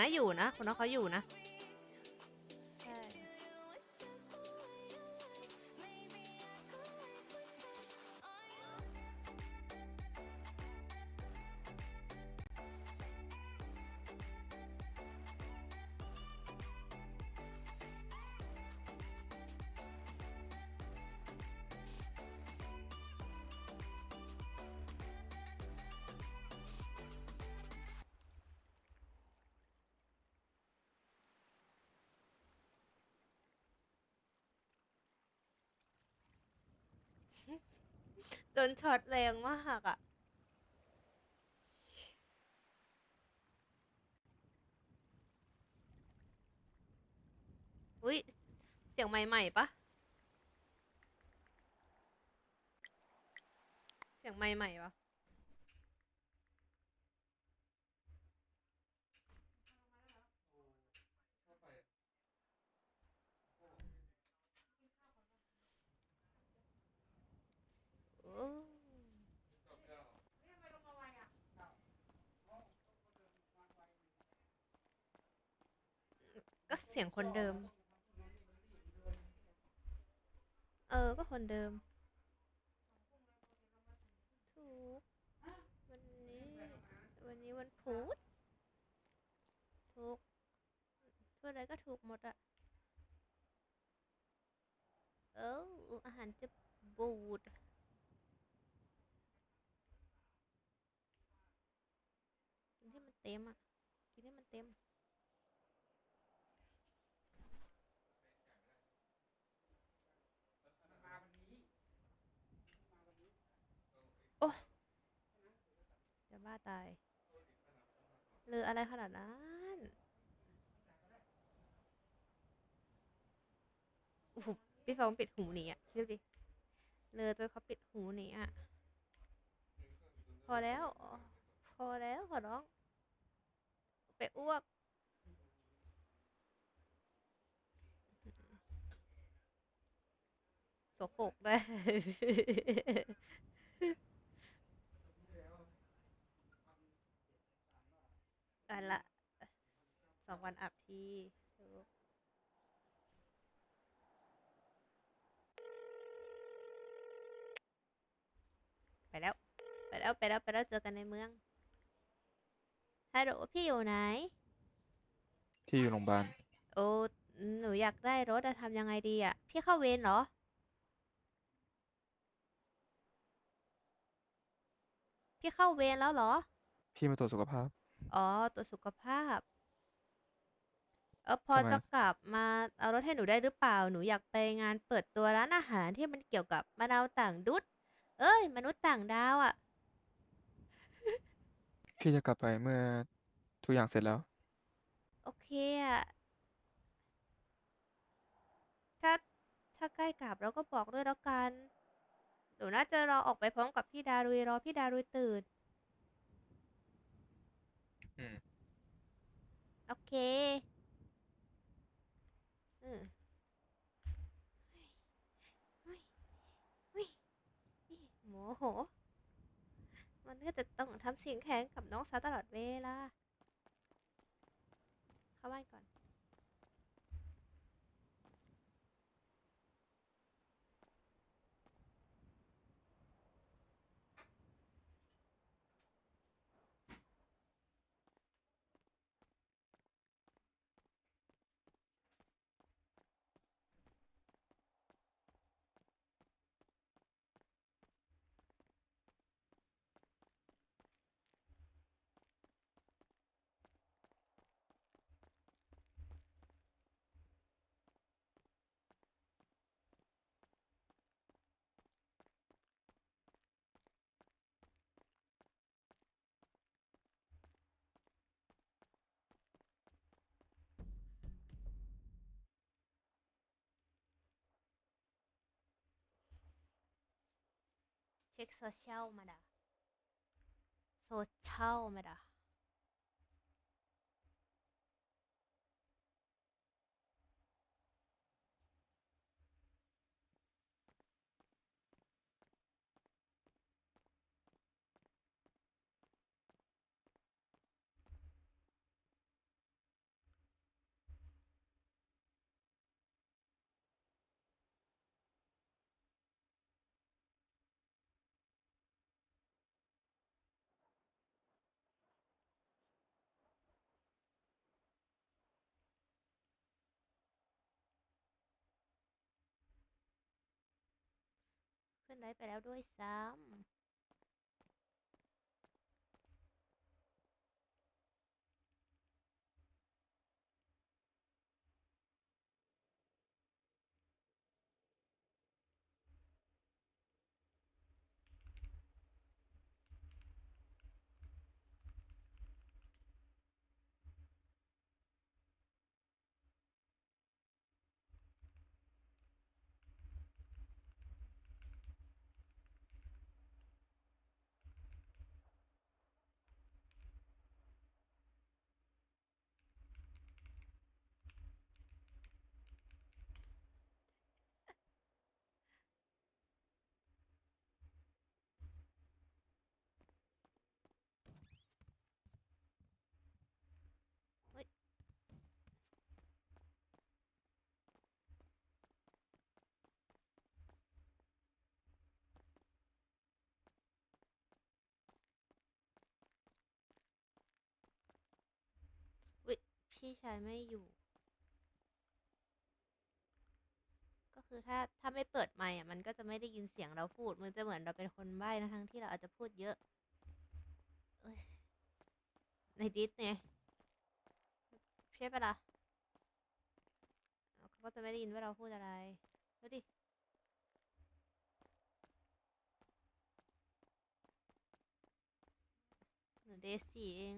นะอยู่นะคนนั้นเขาอยู่นะ ดนช็อตแรงมากอะอุ้ยเสียงใหม่ๆปะเสียงใหม่ๆปะโอ้ก็เสียงคนเดิม เออ ก็คนเดิม ถูก วันนี้ วันนี้วันพุธถูกพูดอะไรก็ถูกหมดอะเอออาหารจะบูดกินให้มันเต็มอะ กินให้มันเต็ม โอ้ยจะ บ้าตายเรืออะไรขนาดนั้นโอ้โหพี่ฟองปิดหูหนีอะคิดดิเรือตัวเขาปิดหูหนีอะ พอแล้ว พอแล้วขอร้อง ไปอ้วกโสโครกได้ กันละสองวันอับทีถูกไปแล้ว ไปแล้ว ไปแล้ว ไปแล้ว เจอกันในเมือง ฮัลโหล พี่อยู่ไหน ที่อยู่โรงพยาบาล โอ้ หนูอยากได้รถจะทำยังไงดีอะ พี่เข้าเวรเหรอ พี่เข้าเวรแล้วเหรอ พี่มาตรวจสุขภาพ อ๋อตรวจสุขภาพ เออพอทำไมจะกลับมาเอารถให้หนูได้หรือเปล่า หนูอยากไปงานเปิดตัวร้านอาหารที่มันเกี่ยวกับมะนาวต่างดุษเอ้ย มนุษย์ต่างดาวอะ พี่จะกลับไปเมื่อทุกอย่างเสร็จแล้ว โอเคอะ ถ้าถ้าใกล้กลับเราก็บอกด้วยแล้วกัน หนูน่าจะรอออกไปพร้อมกับพี่ดารุยรอพี่ดารุยตื่น อืม โอเคอืมเฮ้ยเฮ้ยเฮ้ยโมโห มันก็จะต้องทำเสียงแข็งกับน้องสาวตลอดเวลา เข้าบ้านก่อน เช็คโซเชียลมาดาโซเชียลมาดา ไลค์ไปแล้วด้วยซ้ำเฮ้ย อุ๊ยพี่ชายไม่อยู่ ก็คือถ้าถ้าไม่เปิดไมค์อะมันก็จะไม่ได้ยินเสียงเราพูด มันจะเหมือนเราเป็นคนใบ้นะทั้งที่เราอาจจะพูดเยอะเอ้ยในดิสเนี่ยใช่ปะล่ะเขาก็จะไม่ได้ยินว่าเราพูดอะไรดูดิหนูเดซี่เอง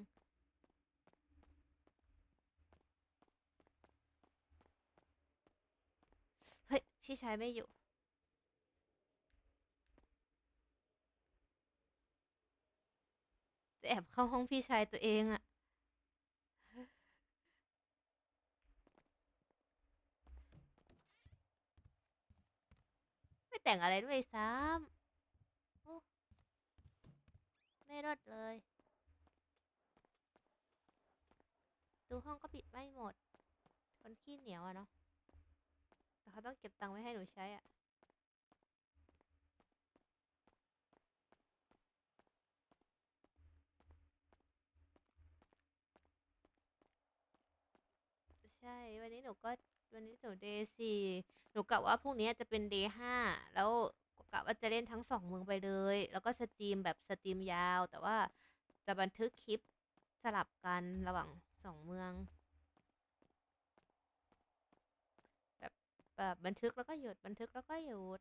พี่ชายไม่อยู่จะแอบเข้าห้องพี่ชายตัวเองอะไม่แต่งอะไรด้วยซ้ำไม่รอดเลย ดูห้องก็ปิดไม่หมด คนขี้เหนียวอะเนาะ แต่เขาต้องเก็บตังค์ไว้ให้หนูใช้อะใช่ วันนี้หนูก็วันนี้หนูเดย์สี่หนูกะว่าพรุ่งนี้จะเป็นเดย์ห้าแล้วกะว่าจะเล่นทั้งสองเมืองไปเลย แล้วก็สตรีมแบบสตรีมยาว แต่ว่าจะบันทึกคลิปสลับกันระหว่างสองเมือง แบบบันทึกแล้วก็หยุดบันทึกแล้วก็หยุด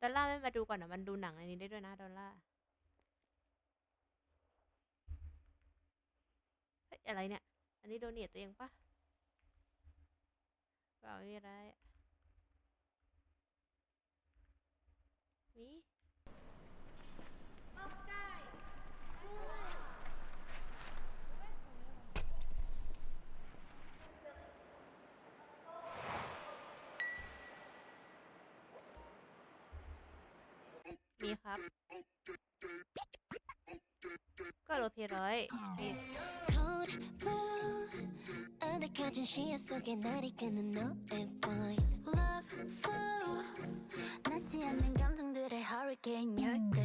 ดอลล่าไม่มาดูก่อนนะมันดูหนังในนี้ได้ด้วยนะดอลล่าเฮ้ยอะไรเนี่ย อันนี้โดเนทตัวเองปะเปล่าไม่มีอะไรอะมี มีครับ ก็โลเพร้อยมี Cold blue 아득해진 시야 속에 날 이끄는 너의 voice Love flow 낫지 않는 감정들의 hurricane You're the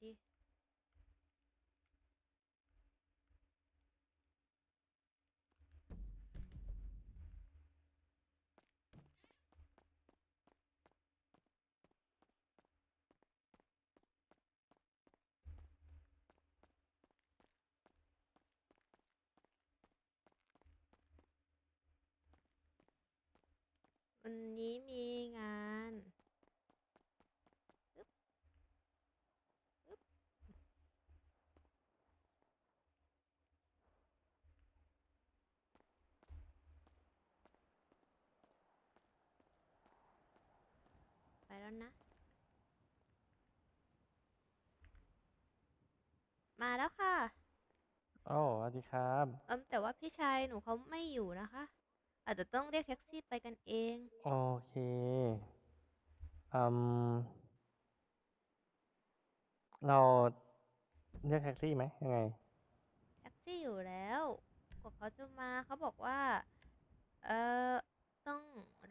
อะจบพอดี วันนี้มีงานอึ๊บอึ๊บไป แล้วนะ มาแล้วค่ะโอ้สวัสดีครับ เอิมแต่ว่าพี่ชายหนูเขาไม่อยู่นะคะ อาจจะต้องเรียกแท็กซี่ไปกันเอง โอเค อืม เราเรียกแท็กซี่ไหมยังไง แท็กซี่อยู่แล้วกว่าเขาจะมาเขาบอกว่า เออต้อง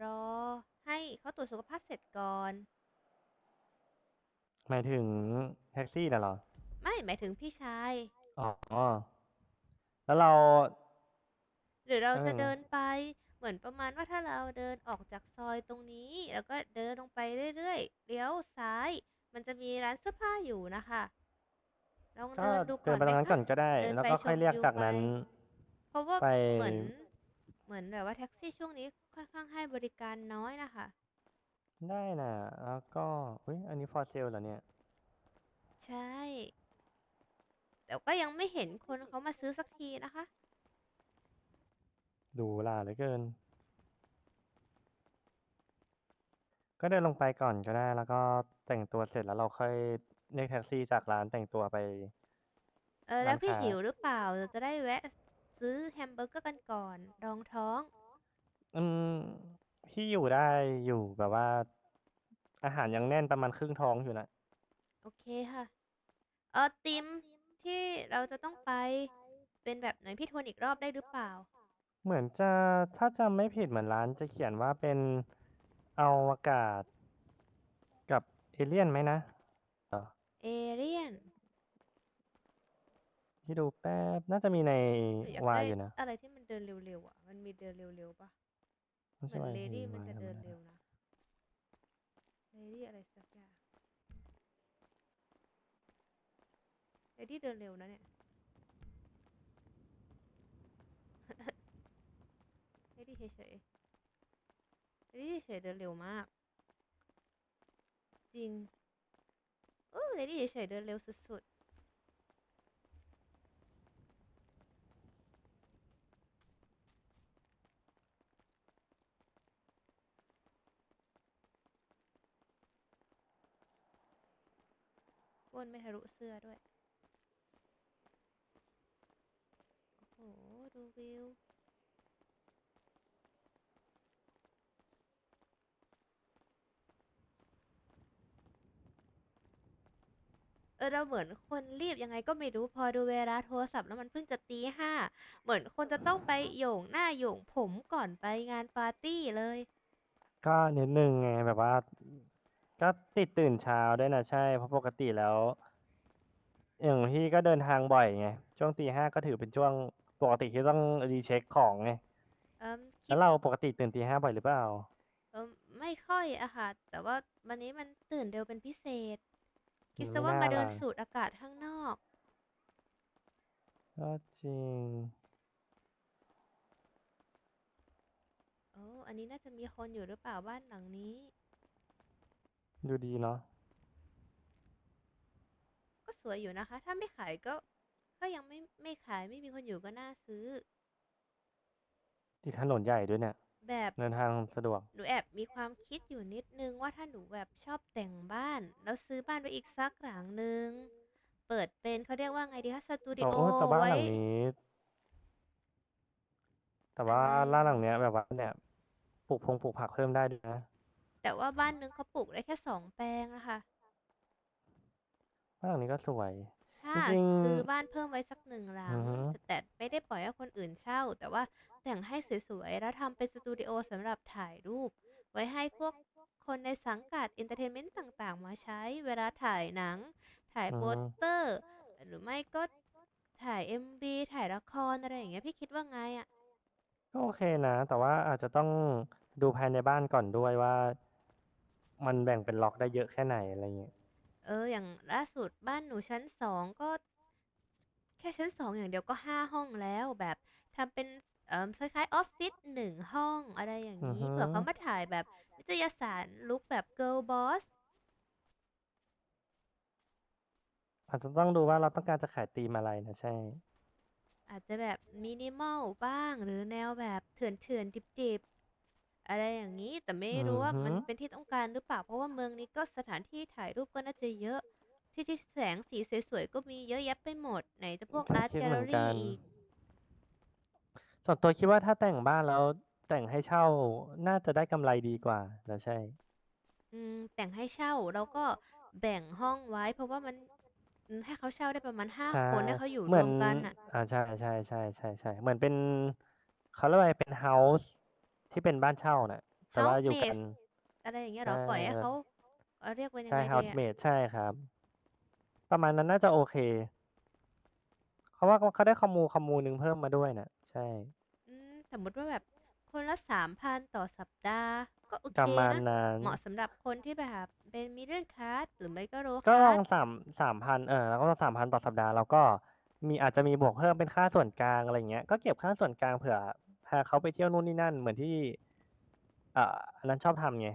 รอให้เขาตรวจสุขภาพเสร็จ ก่อน หมายถึงแท็กซี่น่ะเหรอ ไม่หมายถึงพี่ชาย อ๋อ แล้วเรา หรือเราจะเออ เดินไปเหมือนประมาณว่าถ้าเราเดินออกจากซอยตรงนี้ แล้วก็เดินลงไปเรื่อยๆเลี้ยวซ้าย มันจะมีร้านเสื้อผ้าอยู่นะคะลองก็เดินดูก่เดิอนนไปตรงไหมนั้นคะ ก่อนก็ได้ เดินแล้วไปก็ค่อยชมเรียกวิวจากไป นั้นเพราะว่าไป เหมือนเหมือนแบบว่าแท็กซี่ช่วงนี้ค่อนข้างให้บริการน้อยนะคะ ได้น่ะ แล้วก็อุ้ยอันนี้ for sale เหรอเนี่ย ใช่ แต่ก็ยังไม่เห็นคนเขามาซื้อสักทีนะคะ ดูล่าเหลือเกิน ก็เดินลงไปก่อนก็ได้ แล้วก็แต่งตัวเสร็จแล้วเราค่อยเรียกแท็กซี่จากร้านแต่งตัวไป เออ แล้วร้านพี่ค้า หิวหรือเปล่าเราจะได้แวะซื้อแฮมเบอร์เกอร์กันก่อน รองท้อง อืม พี่อยู่ได้อยู่แบบว่า อาหารยังแน่นประมาณครึ่งท้องอยู่นะโอเคค่ะ เออติมที่เราจะต้องไปเป็นแบบไหนพี่ทวนอีกรอบได้หรือเปล่า เหมือนจะถ้าจำไม่ผิดเหมือนร้านจะเขียนว่าเป็นอวกาศ กับเอเลี่ยนไหมนะเอ่อเอเรียนพี่ดูแป๊บน่าจะมีในอยากวายได้อยู่นะ อะไรที่มันเดินเร็วๆอะ มันมีเดินเร็วๆปะไม่ เหใช่มือนวายเลดี้มีมันวายจะธรรเดิมนดาเร็วนะ เลดี้อะไรสักอย่าง เลดี้เดินเร็วนะเนี่ย เลดี้เฉยๆเลดี้เฉยๆเดินเร็วมาก จริง เออเลดี้เฉยๆเดินเร็วสุดๆ ก้นไม่ทะลุเสื้อด้วย โอ้โห ดูวิว เออเราเหมือนคนรีบยังไงก็ไม่รู้พอดูเวลาโทรศัพท์แล้วมันเพิ่งจะตีห้า เหมือนคนจะต้องไปโหย่งหน้าโหย่งผมก่อนไปงานปาร์ตี้เลย ก็นิดนึงไงแบบว่า ก็ติดตื่นเช้าด้วยนะใช่เพราะปกติแล้ว อย่างพี่ก็เดินทางบ่อยไงช่วงตีห้าก็ถือเป็นช่วงปกติที่ต้องรีเช็คของไงเอิมคิแล้ดวเราปกติตื่นตีห้าบ่อยหรือเปล่าเอิมไม่ค่อยอะค่ะ แต่ว่าวันนี้มันตื่นเร็วเป็นพิเศษคิดไม่ซะว่าน่ามาเดินล่ะสูดอากาศข้างนอก ก็จริง โอ้อันนี้น่าจะมีคนอยู่หรือเปล่าบ้านหลังนี้ ดูดีเนาะก็สวยอยู่นะคะ ถ้าไม่ขายก็ ก็ยังไม่ไม่ขายไม่มีคนอยู่ก็น่าซื้อ ที่ถนนใหญ่ด้วยเนี่ย แบบเดินทางสะดวก หนูแอบมีความคิดอยู่นิดนึงว่าถ้าหนูแบบชอบแต่งบ้าน แล้วซื้อบ้านไปอีกสักหลังนึง เปิดเป็นเขาเรียกว่าไงดีคะสตูดิแต่โอโอ้แต่บ้านไว้ หลังนี้ แต่ว่าอะไรร้านหลังเนี้ยแบบว่าเนี่ยปลูกพงปลูกผักเพิ่มได้ด้วยนะ แต่ว่าบ้านนึงเขาปลูกได้แค่สองแปลงนะคะบ้านหลังนี้ก็สวย ถ้าจริงๆซื้อบ้านเพิ่มไว้สักหนึ่งหลัอืงอฮึ แต่แต่ไม่ได้ปล่อยให้คนอื่นเช่า แต่ว่าแต่งให้สวยๆ แล้วทำเป็นสตูดิโอสำหรับถ่ายรูป ไว้ให้พวกคนในสังกัดเอนเตอร์เทนเมนต์ต่างๆ มาใช้เวลาถ่ายหนัง ถ่ายอือโปฮึสเตอร์ หรือไม่ก็ถ่าย MV ถ่ายละครอะไรอย่างเงี้ยพี่คิดว่าไงอะก็โอเคนะ แต่ว่าอาจจะต้องดูภายในบ้านก่อนด้วยว่า มันแบ่งเป็นล็อกได้เยอะแค่ไหนอะไรเงี้ย เออ อย่างล่าสุดบ้านหนูชั้นสองก็ แค่ชั้นสองอย่างเดียวก็ห้าห้องแล้วแบบทำเป็นเอ่อคล้ายๆออฟฟิศหนึ่งห้องอะไรอย่างอือนี้ฮึ เผื่อเขามาถ่ายแบบนิตยสารลุคแบบ girl boss อาจจะต้องดูว่าเราต้องการจะขายธีมอะไรนะใช่ อาจจะแบบมินิมอลบ้างหรือแนวแบบเถื่อนเถื่อนดิบดิบๆ อะไรอย่างนี้ แต่ไม่รู้ว่าอือฮึมันเป็นที่ต้องการหรือเปล่า เพราะว่าเมืองนี้ก็สถานที่ถ่ายรูปก็น่าจะเยอะ ที่ที่แสงสีสวยๆ ก็มีเยอะแยะไปหมด ไหนจะพวกก็อาร์ตคิดแกลเหเลมืออนกัรี่น อีก ส่วนตัวคิดว่าถ้าแต่งบ้านแล้วแต่งให้เช่าน่าจะได้กำไรดีกว่านะใช่ อืมแต่งให้เช่าแล้วก็แบ่งห้องไว้ เพราะว่ามันอืมให้เขาเช่าได้ประมาณห้าใช่คนให้เขาอยู่เหรมืวอนมกันอะ อ่าใช่ใช่ใช่ใช่ใช่เหมือนเป็นเขาเรียกว่าอะไรเป็นเฮาส์ ที่เป็นบ้านเช่าน่ะ แต่ว่าอยู่กัน Housemates อะไรอย่างเงี้ยเหรอใช่ ปล่อยให้แบบเขาเอ่อเรียกว่ายังใช่ ไงดีเฮาส์อะเมดใช่ครับ ประมาณนั้นน่าจะโอเค เขาว่าเขาได้คอมมูคอมมูหนึ่งเพิ่มมาด้วยน่ะ ใช่ อืมสมมติว่าแบบคนละสามพันต่อสัปดาห์ ก็โอปเคระมาณนะ นั้น เหมาะสำหรับคนที่แบบเป็นมิดเดิลคลาสหรือไม่ก็โลก็คลลาองสสามสามพันเออแล้วก็สามพันต่อสัปดาห์แล้วก็มีอาจจะมีบวกเพิ่มเป็นค่าส่วนกลางอะไรเงี้ยก็เก็บค่าส่วนกลางเผื่อ พาเขาไปเที่ยวนู่นนี่นั่น เหมือนที่อ่าอันนั้นชอบทำไง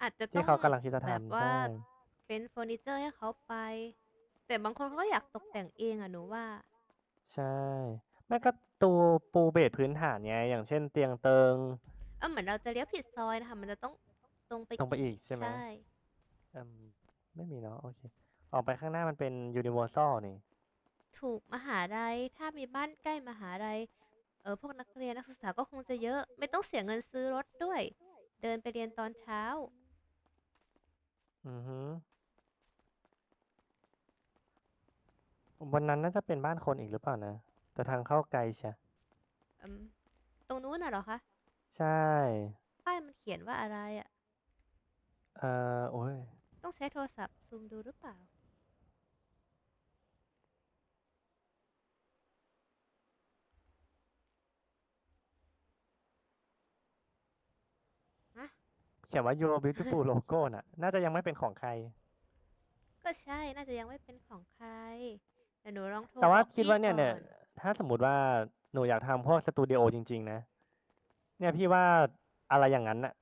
อาจจะต้ที่องเขากำลังคิดจะแบบทำว่า ใช่ เป็นเฟอร์นิเจอร์ให้เขาไป แต่บางคนเขาก็อยากตกแต่งเองอะหนูว่า ใช่แม่ก็ตูปูเบสพื้นฐานไงอย่างเช่นเตียงเติงเออเหมือนเราจะเลี้ยวผิดซอยนะคะ มันจะต้องตรงไปตรงไปอีกใช่ไหมใช่ อืมไม่มีเนาะโอเค ออกไปข้างหน้ามันเป็นยูนิเวอร์แซลนี่ ถูกมหาลัยถ้ามีบ้านใกล้มหาลัย เออพวกนักเรียนนักศึกษาก็คงจะเยอะ ไม่ต้องเสียเงินซื้อรถด้วย เดินไปเรียนตอนเช้า อือฮึวันนั้นน่าจะเป็นบ้านคนอีกหรือเปล่านะ แต่ทางเข้าไกลใช่อืมตรงนู้นน่ะเหรอคะใช่ ป้ายมันเขียนว่าอะไรอะ่ะ เอ่อโอ้ย ต้องใช้โทรศัพท์ซูมดูหรือเปล่า เขียนว่า Your Beautiful Logo น่ะ น่าจะยังไม่เป็นของใคร ก็ใช่น่าจะยังไม่เป็นของใครเดี๋ยวหนูลองโทรแต่ว่าบอกคิดพี่ว่าเนี่ยเนี่ยก่อนถ้าสมมุติว่าหนูอยากทำพวกสตูดิโอจริง ๆ นะ เนี่ยพี่ว่าอะไรอย่างนั้นน่ะ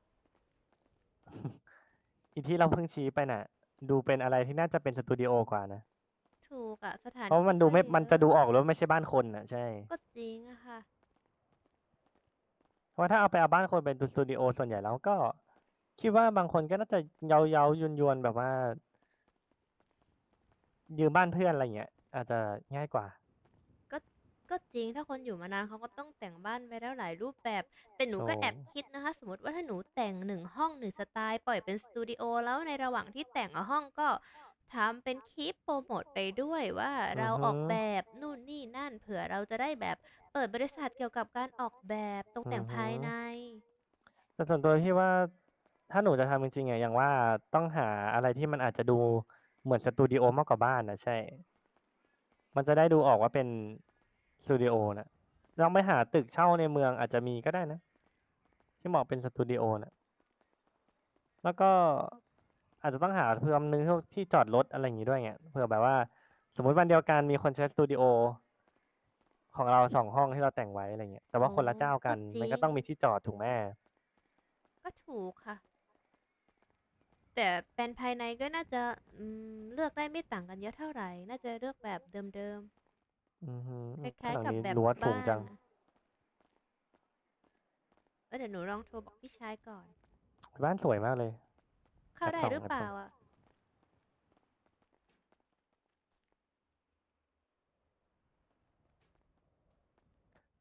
อีที่เราเพิ่งชี้ไปน่ะ ดูเป็นอะไรที่น่าจะเป็นสตูดิโอกว่านะ ถูกอะสถานเพราะมันที่ดูก็ไม่เยมันจะอะดูออกเลยว่าไม่ใช่บ้านคนน่ะ ใช่ ก็จริงอะค่ะ เพราะว่าถ้าเอาไปเอาบ้านคนเป็นสตูดิโอส่วนใหญ่แล้วก็ คิดว่าบางคนก็น่าจะเยาเยาๆยวนยวนๆแบบว่า ยืมบ้านเพื่อนอะไรเงี้ย อาจจะง่ายกว่า ก็ก็จริงถ้าคนอยู่มานานเขาก็ต้องแต่งบ้านไปแล้วหลายรูปแบบ แต่หนูก็โอ้แอบคิดนะคะ สมมติว่าถ้าหนูแต่งหนึ่งห้องหนึ่งสไตล์ปล่อยเป็นสตูดิโอแล้วในระหว่างที่แต่งอะห้องก็ทำเป็นคลิปโปรโมทไปด้วยว่าอืเราออฮึอกแบบนู่นนี่นั่นเผื่อเราจะได้แบบเปิดบริษัทเกี่ยวกับการออกแบบตกอืแต่งอฮึภายใน แต่ส่วนตัวพี่ว่า ถ้าหนูจะทำจริง ๆอะอย่างว่าต้องหาอะไรที่มันอาจจะดูเหมือนสตูดิโอมากกว่าบ้านนะใช่ มันจะได้ดูออกว่าเป็นสตูดิโอนะลองไปหาตึกเช่าในเมืองอาจจะมีก็ได้นะ ที่เหมาะเป็นสตูดิโอนะแล้วก็อาจจะต้องหาเพิ่มนึงที่จอดรถ อะไรอย่างงี้ด้วยไง เผื่อแบบว่า สมมุติวันเดียวกันมีคนใช้สตูดิโอ ของเราสองห้องที่เราแต่งไว้ อะไรเงี้ย แต่ว่าคนละอ๋อเจ้ากันก็จริมันก็ง ต้องมีที่จอดถูกไหม ก็ถูกค่ะ แต่แปลนภายในก็น่าจะอืมเลือกได้ไม่ต่างกันเยอะเท่าไหร่ น่าจะเลือกแบบเดิมอือฮึๆคอืมล้ายข้างหๆลักับงนี้แบบรั้วสูงบ้านจังนะเออเดี๋ยวหนูลองโทรบอกพี่ชายก่อน บ้านสวยมากเลย เข้าแอปได้ส่องหรือแอปเปส่ล่าอง อะ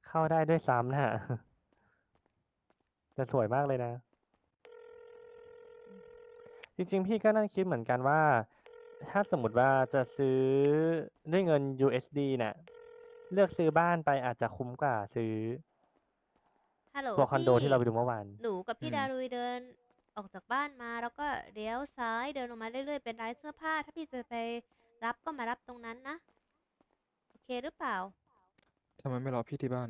เข้าได้ด้วยซ้ำนะแต่สวยมากเลยนะ จริง ๆ พี่ก็นั่งคิดเหมือนกันว่า ถ้าสมมติว่าจะซื้อด้วยเงิน USD เนี่ยเลือกซื้อบ้านไปอาจจะคุ้มกว่าซื้อฮัลโหลตัวคอนโดพี่ ที่เราไปดูเมื่อวาน หนูกับพี่อืม ดารุยเดินออกจากบ้านมาแล้วก็เลี้ยวซ้ายเดินลงมาเรื่อยๆเป็นร้านเสื้อผ้า ถ้าพี่จะไปรับก็มารับตรงนั้นนะ โอเคหรือเปล่าทำไมไม่รอพี่ที่บ้าน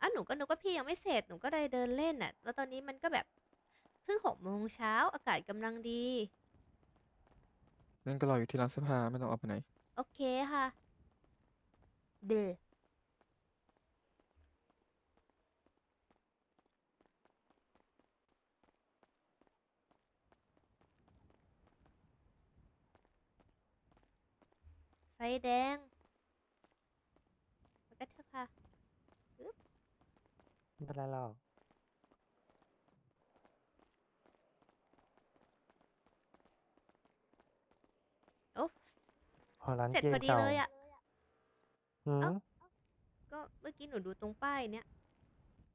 อะหนูก็นึกว่าพี่ยังไม่เสร็จหนูก็เลยเดินเล่นอะ แล้วตอนนี้มันก็แบบ เพิ่งหกโมงเช้าอากาศกำลังดีนั่นก็รออยู่ที่ร้านเสื้อผ้าไม่ต้องออกไปไหน โอเคค่ะ เดอไฟแดงไปกันเถอะค่ะ ไม่เป็นไรหรอก โอ้ พอร้านเสร็จเกพมอดีเก่าเลยอะอืมเอ้า ก็เมื่อกี้หนูดูตรงป้ายเนี้ย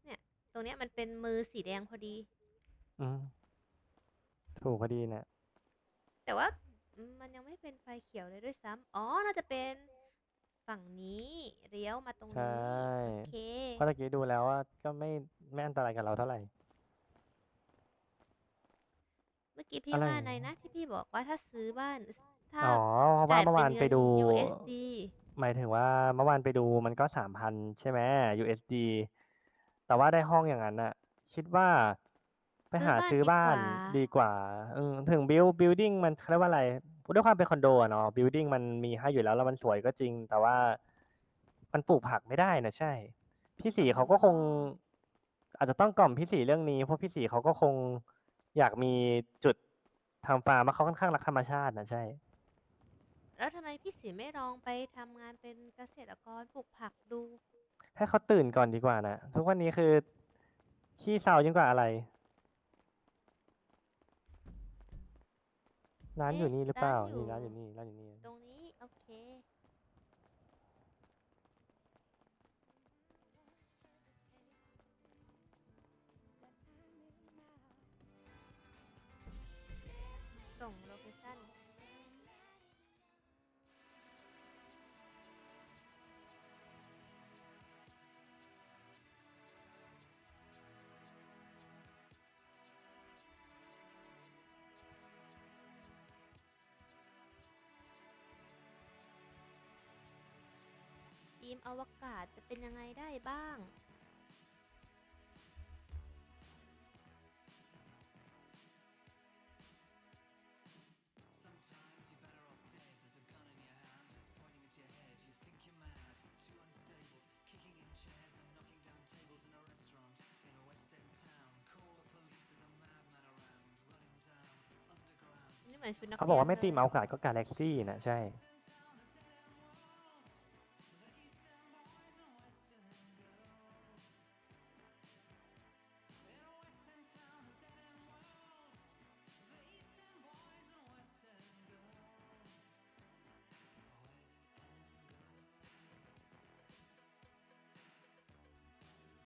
เนี่ย ตรงเนี้ยมันเป็นมือสีแดงพอดี อืมถูกพอดีเนี่ยแต่ว่าอืมมันยังไม่เป็นไฟเขียวเลยด้วยซ้ำอ๋อ น่าจะเป็นฝั่งนี้ เลี้ยวมาตรงใช่นี้ โอเค เพราะตะกี้ดูแล้วว่าก็ไม่ไม่อันตรายกับเราเท่าไหร่ เมื่อกี้พี่อะไรว่าในนะที่พี่บอกว่าถ้าซื้อบ้าน ถ้าอ๋อเพราะว่าจ่ายเมื่อวานงิไปดู USD หมายถึงว่าเมื่อวานไปดูมันก็สามพันใช่ไหม USD แต่ว่าได้ห้องอย่างนั้นน่ะ คิดว่าไปหาซื้ซื้ออบ้าบ้านนดีกว่า ดีกว่าอืมถึง build building มันเขาเรียกว่าอะไรด้วยความเป็นคอนโดอะเนาะ building มันมีให้อยู่แล้วแล้วมันสวยก็จริง แต่ว่ามันปลูกผักไม่ได้นะใช่ พี่สีเขาก็คง อาจจะต้องกล่อมพี่สีเรื่องนี้เพราะพี่สีเขาก็คงอยากมีจุดทำฟาร์มเพราะเขาค่อนข้างรักธรรมชาตินะใช่ แล้วทำไมพี่สีไม่ลองไปทำงานเป็นเกษตรกรปลูกผักดู ให้เขาตื่นก่อนดีกว่านะทุกวันนี้คือขี้เศร้ายิ่งกว่าอะไร ร้านเอ๊ะอยู่นี่หรือเปล่าร้านอยู่ นี่ร้านอยู่นี่ร้านอยู่นี่ตรงนี้ โอเค ทีมอวกาศจะเป็นยังไงได้บ้างนี่เหมือนชุดนักเขาบอกว่ารียนไม่ตีลยมเอากาศก็กาแล็กซี่นะใช่